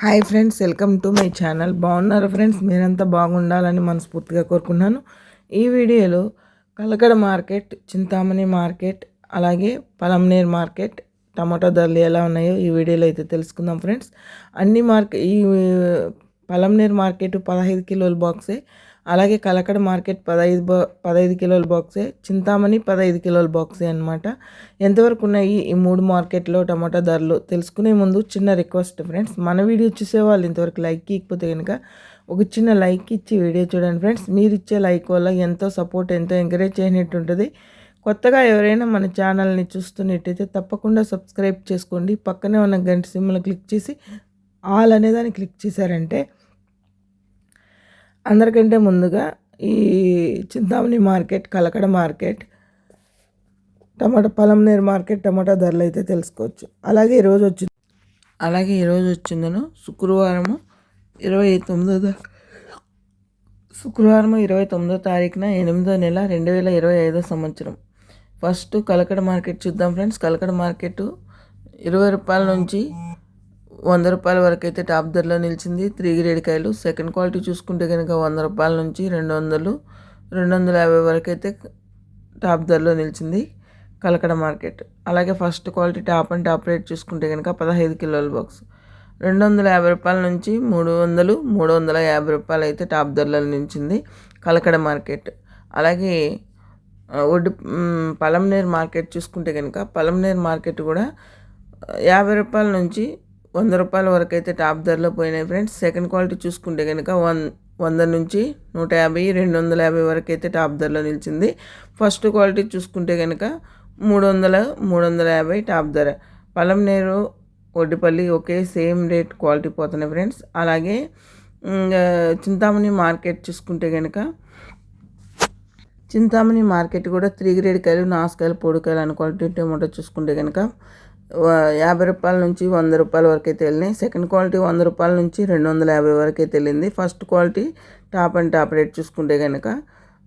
Hi friends welcome to my channel. బాగున్నారు friends? మీరంతా బాగుండాలని మనస్ఫూర్తిగా కోరుకున్నాను ఈ వీడియోలో కలకడ మార్కెట్ చింతామణి మార్కెట్ అలాగే పలంనేర్ మార్కెట్ టమాటో ధరలు ఎలా ఉన్నాయో ఈ వీడియోలో అయితే తెలుసుకుందాం ఫ్రెండ్స్. అన్ని మార్కెట్ ఈ పలంనేర్ మార్కెట్ పదహైదు కిలోల బాక్సే అలాగే కలకడ మార్కెట్ పదహైదు బా పదహైదు కిలోల బాక్సే చింతామణి పదహైదు కిలోల బాక్సే అనమాట ఎంతవరకు ఉన్నాయి ఈ మూడు మార్కెట్లో టమాటా ధరలు తెలుసుకునే ముందు చిన్న రిక్వెస్ట్ ఫ్రెండ్స్. మన వీడియో చూసే వాళ్ళు ఇంతవరకు లైక్ ఇకపోతే కనుక ఒక చిన్న లైక్ ఇచ్చి వీడియో చూడండి ఫ్రెండ్స్. మీరు ఇచ్చే లైక్ వల్ల ఎంతో సపోర్ట్ ఎంతో ఎంకరేజ్ చేసినట్టు ఉంటుంది. కొత్తగా ఎవరైనా మన ఛానల్ని చూస్తున్నట్టయితే తప్పకుండా సబ్స్క్రైబ్ చేసుకోండి. పక్కనే ఉన్న గంట సిమ్లు క్లిక్ చేసి ఆల్ అనేదాన్ని క్లిక్ చేశారంటే అందరికంటే ముందుగా ఈ Chintamani market Kalakada market tomato Palamaner market tomato ధరలు అయితే తెలుసుకోవచ్చు. అలాగే ఈరోజు వచ్చింది అలాగే ఈరోజు వచ్చిందను శుక్రవారము ఇరవై తొమ్మిదో శుక్రవారం ఇరవై తొమ్మిదో తారీఖున ఎనిమిదో నెల రెండు వేల ఇరవై ఐదో సంవత్సరం. ఫస్ట్ కలకడ మార్కెట్ చూద్దాం ఫ్రెండ్స్. కలకడ మార్కెట్ ఇరవై రూపాయల నుంచి వంద రూపాయల వరకు అయితే టాప్ ధరలో నిలిచింది. త్రీ గ్రేడ్ కాయలు. సెకండ్ క్వాలిటీ చూసుకుంటే కనుక వంద రూపాయల నుంచి రెండు వందలు రెండు వందల యాభై వరకు అయితే టాప్ ధరలో నిలిచింది కలకడ మార్కెట్. అలాగే first quality top and top rate చూసుకుంటే కనుక పదహైదు కిలోల బాక్స్. రెండు వందల యాభై రూపాయల నుంచి మూడు వందలు మూడు వందల యాభై రూపాయలు అయితే టాప్ ధరలో నిలిచింది కలకడ మార్కెట్. అలాగే ఒడ్డు పలంనేర్ మార్కెట్ చూసుకుంటే కనుక పలంనేర్ మార్కెట్ కూడా యాభై రూపాయల నుంచి వంద రూపాయల వరకు అయితే టాప్ ధరలో పోయినాయి ఫ్రెండ్స్. సెకండ్ క్వాలిటీ చూసుకుంటే కనుక వన్ వంద నుంచి నూట యాభై రెండు వందల యాభై వరకు అయితే టాప్ ధరలో నిలిచింది. ఫస్ట్ క్వాలిటీ చూసుకుంటే కనుక మూడు వందల మూడు వందల యాభై టాప్ ధర. పలంనేరు ఒడ్డిపల్లి ఒకే సేమ్ రేట్ క్వాలిటీ పోతున్నాయి ఫ్రెండ్స్. అలాగే చింతామణి మార్కెట్ చూసుకుంటే కనుక చింతామణి మార్కెట్ కూడా త్రీ గ్రేడ్ కాయలు నాసుకాయలు పొడికాయలు అని క్వాలిటీ టమాటో చూసుకుంటే కనుక యాభై రూపాయల నుంచి వంద రూపాయల వరకు అయితే వెళ్ళినాయి సెకండ్ క్వాలిటీ వంద రూపాయల నుంచి రెండు వందల యాభై వరకు అయితే వెళ్ళింది first quality top and top rate చూసుకుంటే కనుక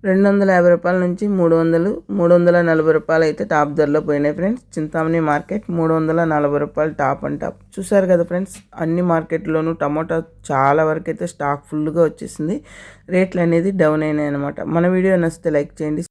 రెండు వందల యాభై రూపాయల నుంచి మూడు వందలు మూడు వందల నలభై రూపాయలు అయితే టాప్ ధరలో పోయినాయి ఫ్రెండ్స్ చింతామణి మార్కెట్ మూడు వందల నలభై రూపాయలు టాప్ అండ్ టాప్ చూసారు కదా ఫ్రెండ్స్ అన్ని మార్కెట్లోనూ టమాటా చాలా వరకు అయితే స్టాక్ ఫుల్గా వచ్చేసింది. రేట్లు అనేది డౌన్ అయినాయి అనమాట మన వీడియో నచ్చితే లైక్ చేయండి